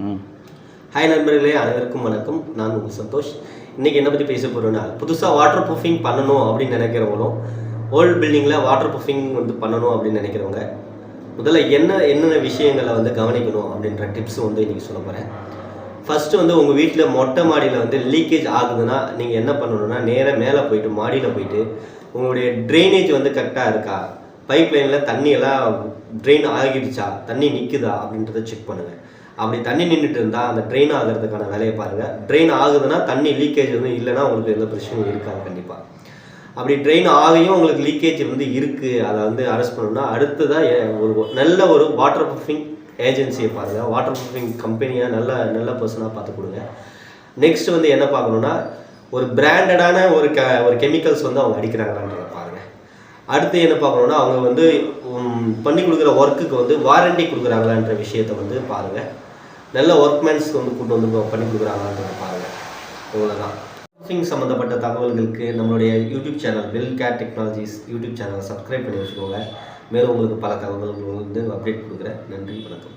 ம். ஹாய் நண்பர்களே அனைவருக்கும் வணக்கம். நான் உங்கள் சந்தோஷ். இன்றைக்கி என்ன பற்றி பேச போகிறோன்னா புதுசாக வாட்டர் ப்ரூஃபிங் பண்ணணும் அப்படின்னு நினைக்கிறவங்களும் ஓல்டு பில்டிங்கில் வாட்டர் ப்ரூஃபிங் வந்து பண்ணணும் அப்படின்னு நினைக்கிறவங்க முதல்ல என்ன என்னென்ன விஷயங்களை வந்து கவனிக்கணும் அப்படின்ற டிப்ஸ் வந்து இன்றைக்கி சொல்ல போகிறேன் ஃபஸ்ட்டு வந்து உங்கள் வீட்டில் மொட்டை மாடியில் வந்து லீக்கேஜ் ஆகுதுன்னா நீங்கள் என்ன பண்ணணும்னா நேராக மேலே போயிட்டு மாடியில் போயிட்டு உங்களுடைய ட்ரைனேஜ் வந்து கரெக்டாக இருக்கா? பைப் லைனில் தண்ணியெல்லாம் ட்ரெயின் ஆகிடுச்சா? தண்ணி நிற்குதா அப்படின்றத செக் பண்ணுங்கள் அப்படி தண்ணி நின்றுட்டு இருந்தால் அந்த ட்ரெயின் ஆகிறதுக்கான வேலையை பாருங்கள் ட்ரெயின் ஆகுதுன்னா தண்ணி லீக்கேஜ் வந்து இல்லைன்னா உங்களுக்கு எந்த பிரச்சனையும் இருக்காது கண்டிப்பாக அப்படி ட்ரெயின் ஆகியும் உங்களுக்கு லீக்கேஜ் வந்து இருக்குது அதை வந்து அரெஸ்ட் பண்ணணும்னா அடுத்ததாக ஒரு நல்ல ஒரு வாட்டர் ப்ரூஃபிங் ஏஜென்சியை பாருங்கள் வாட்டர் ப்ரூஃபிங் கம்பெனியாக நல்ல நல்ல பர்சனாக பார்த்து கொடுங்க. நெக்ஸ்ட் வந்து என்ன பார்க்கணுன்னா ஒரு பிராண்டடான ஒரு க ஒரு கெமிக்கல்ஸ் வந்து அவங்க அடிக்கிறாங்களான்றதை பாருங்கள் அடுத்து என்ன பார்க்கணுன்னா அவங்க வந்து பண்ணி கொடுக்குற ஒர்க்குக்கு வந்து வாரண்டி கொடுக்குறாங்களான்ற விஷயத்தை வந்து பாருங்கள் நல்ல ஒர்க்மேன்ஸ்க்கு வந்து கூட்டு வந்து பண்ணி கொடுக்குறாங்களான்றத பாருங்கள் இவ்வளோதான் ஹவுசிங் சம்மந்தப்பட்ட தகவல்களுக்கு நம்மளுடைய YouTube channel Bill Gate Technologies YouTube சேனலை சப்ஸ்கிரைப் பண்ணி வச்சுக்கோங்க. மேலும் உங்களுக்கு பல தகவல்கள் வந்து அப்டேட் கொடுக்குறேன். நன்றி வணக்கம்.